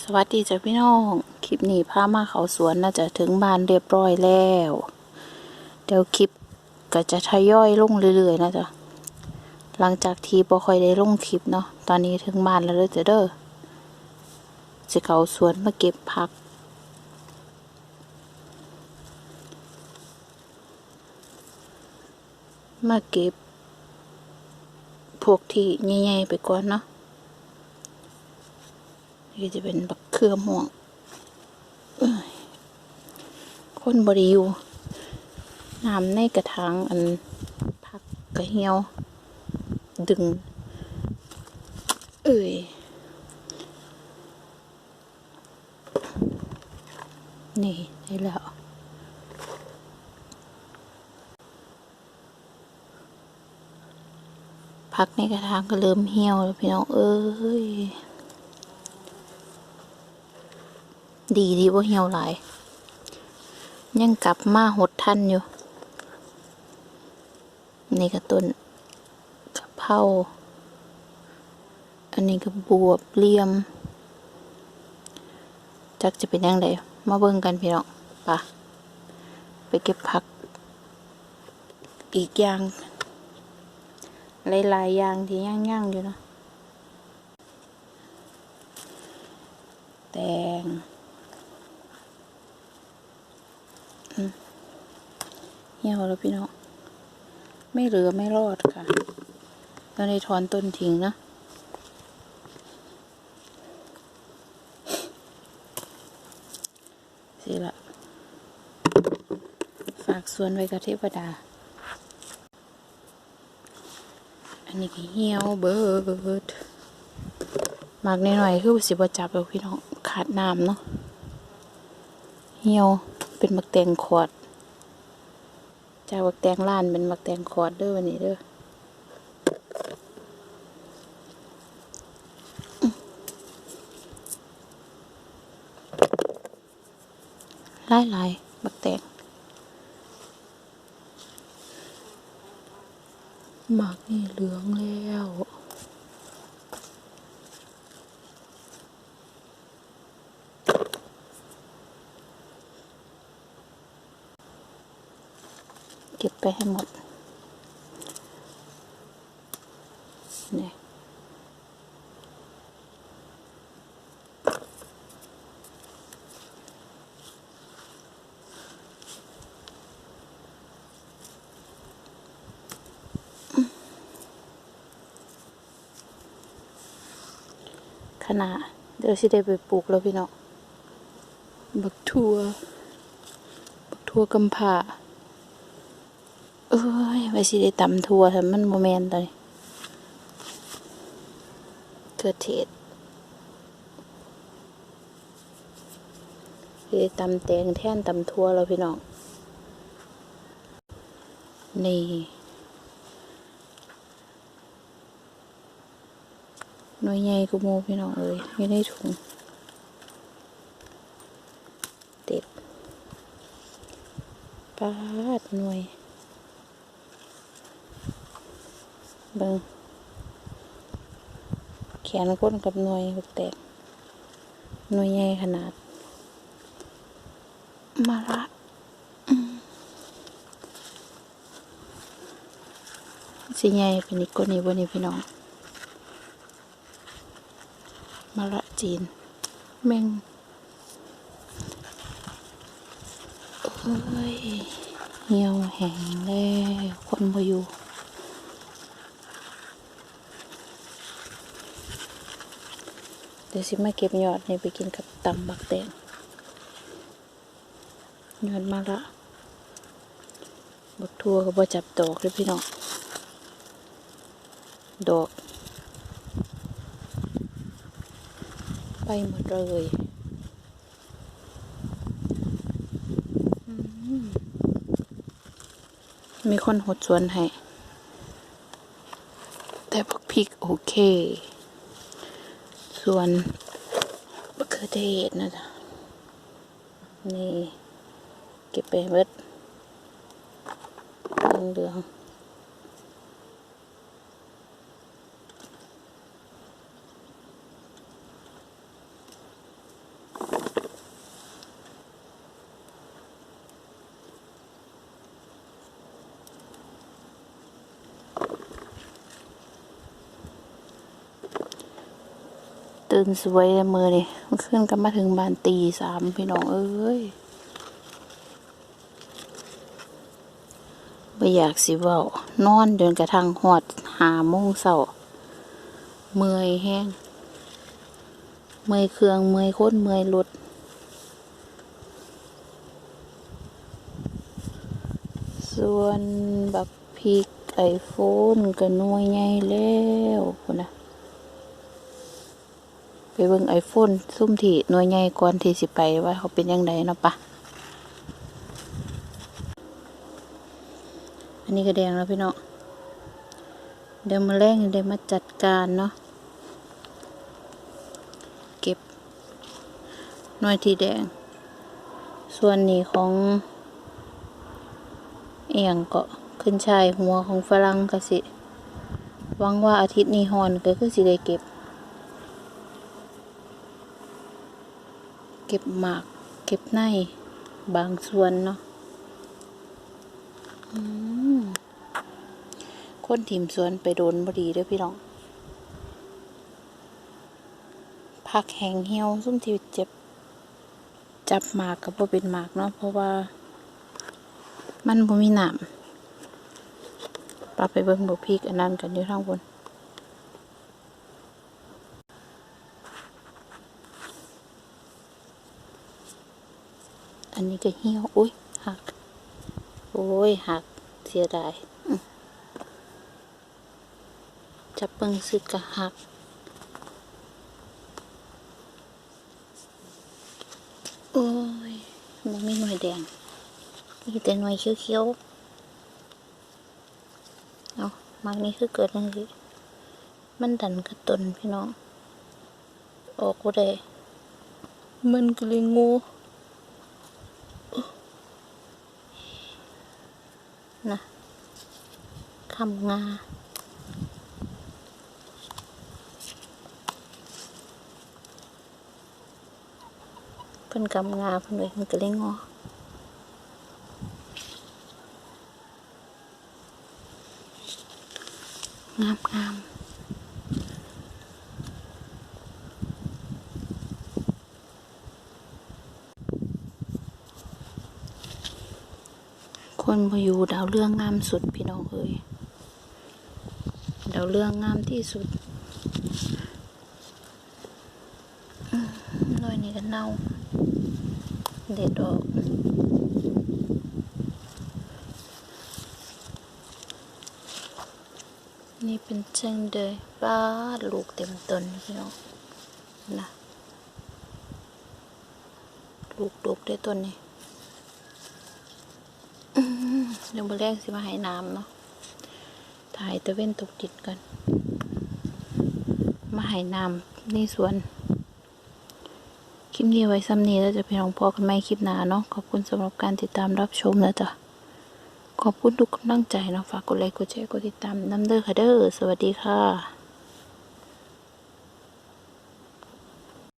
สวัสดีจ้ะพี่น้อง คลิปนี้พามาเขาสวนน่าจะถึงบ้านเรียบร้อยแล้ว เดี๋ยวคลิปก็จะทยอยลงเรื่อยๆนะจ๊ะ หลังจากที่บ่ค่อยได้ลงคลิปเนาะ ตอนนี้ถึงบ้านแล้วเด้อจ้ะเด้อจะเขาสวนมาเก็บผัก มาเก็บ พวกที่ใหญ่ๆไปก่อนเนาะี่จะเป็นบักเขือม่วงเอ้ยคนบริยูน้ำในกระถางอันพักกระเหี่ยว ดึง เอ้ยนี่ได้แล้ว พักในกระถางก็เริ่มเหี่ยวแล้วพี่น้องเอ้ย ดีดีว่าเหี่ยวหลาย ยังกลับมาหดทันอยู่ นี่ก็ต้นกระเพราอันนี้ก็บวบเลี่ยม จักจะเป็นยังไงมาเบิ่งกันพี่น้องปะไปเก็บผัก อีกอย่างหลายๆอย่างที่ย่างๆอยู่นะแตง เหี่ยวแล้วพี่น้อง ไม่เหลือไม่รอดค่ะตอนนี้ถอนต้นทิ้งนะสิละฝากสวนไว้กับเทวดา อันนี้ก็เหี่ยวเบิดหมากหน่อยๆคือสิบจับแล้วพี่น้องขาดน้ำเนาะเหี่ยวเป็นมักแตงขวด จากมักแตงล้านเป็นมักแตงคอดเด้อวันนี้เด้อหลายหลายๆมักแตงหมากนี่เหลืองแล้ว เก็บไปให้หมดนี่ขนาดเดี๋ยวสิได้ไปปลูกแล้วพี่น้องบักทัวบักทัวกำผา เอ้ยไว้สิได้ตำทัวแต่มันโมเมนต์เลยเกิดเทศสิได้ตำแตงแท่นตำทัวแล้วพี่น้อง นี่ หน่วยใหญ่กูโมพี่น้องเอ้ยอยู่ในถุงเด็ดปาดหน่วย เบิ่งแขนก้นกับหน่วยแตกหน่วยใหญ่ขนาด มาละสิใหญ่เป็นอีกคนนี้บ่นี่พี่น้อง มาละจีน แมงเอ้ยเหี่ยวแห้งแล้วคนบ่อยู่ เดี๋ยวสิมาเก็บยอดนี่ไปกินกับตำบักแตงยอดมาละบักทั่วก็บ่จับดอกเลยพี่น้องดอก ไปหมดเลยมีคนหดสวนให้ แต่บักพริกโอเค ส่วนมะเขือเทศนะจ๊ะนี่ เก็บไปเบิดเหลือง ตื่นสวยเลยมือนี่มันขึ้นกันมาถึงบ้านตีสามพี่น้องเอ้ยไม่อยากสิเว้านอนจนกระทั่งหอดหาโมงเสาเมื่อยแห้ง เมื่อยเครื่องเมื่อยโคตรเมื่อยรถส่วนบักพริกไอโฟนก็น่วยใหญ่แล้วนะ ไปเบิ่งไอโฟนซุ่มที่หน่วยใหญ่ก่อนที่สิไปว่าเขาเป็นยังไงเนาะปะอันนี้ก็แดงแล้วพี่เนาะเดี๋ยวมาแรงเดี๋ยวมาจัดการเนาะเก็บหน่วยที่แดง ส่วนนี้ของเอียงก็ขึ้นชายหัวของฝรั่งก็สิหวังว่าอาทิตย์นี้ฮอนก็คือสิได้เก็บ ก็บหมากเก็บในบางส่วนเนาะอืมคนทีมสวนไปโดนบดีด้อพี่น้องผักแห้งเหี่ยวซุ่มที่เจ็บ จับหมากกับบ่เป็นหมากเนาะเพราะว่า มันบ่มีน้ำปรับไปเบิ่งบ่พริกอันนั้นกันอยู่ทางบน อั นนี้ก็เหี่ยวอุ้ยหัก โอ้ยหัก เสียดายจับเปิงสึกก็หักโอ้ยมันไม่หน่วยแดงมีแต่หน่วยเขียวๆเอามากนี้คือเกิดยังไงมันดันกระตุนพี่น้อง ออกก็ได้มันก็เลยงู นะทำงาเพิ่นกำงาเพิ่นเลยมันก็เลยงอๆงามงาม คนพอยู่ดาวเรื่องงามสุดพี่น้องเอ้ยดาวเรื่องงามที่สุดหน่อยนี้ก็เน่า เด็ดออกนี่เป็นเชิงเดยป้าลูกเต็มต้นพี่น้องนะลูกดกได้ต้นนี้อื้อหือ เดี๋ยวมาแรกสิมาหายน้ำเนาะถ่ายตะเว้นตกจิตกัน มาหายน้ำนี่สวน คลิปนี้ไว้ซ้ำนี้แล้วจะไปลองพอกันไหมคลิปหน้าเนาะขอบคุณสำหรับการติดตามรับชมนะจ๊ะขอบคุณทุกกำลังใจเนาะฝากกดไลค์กดแชร์กดติดตามน้ำเด้อค่ะเด้อสวัสดีค่ะ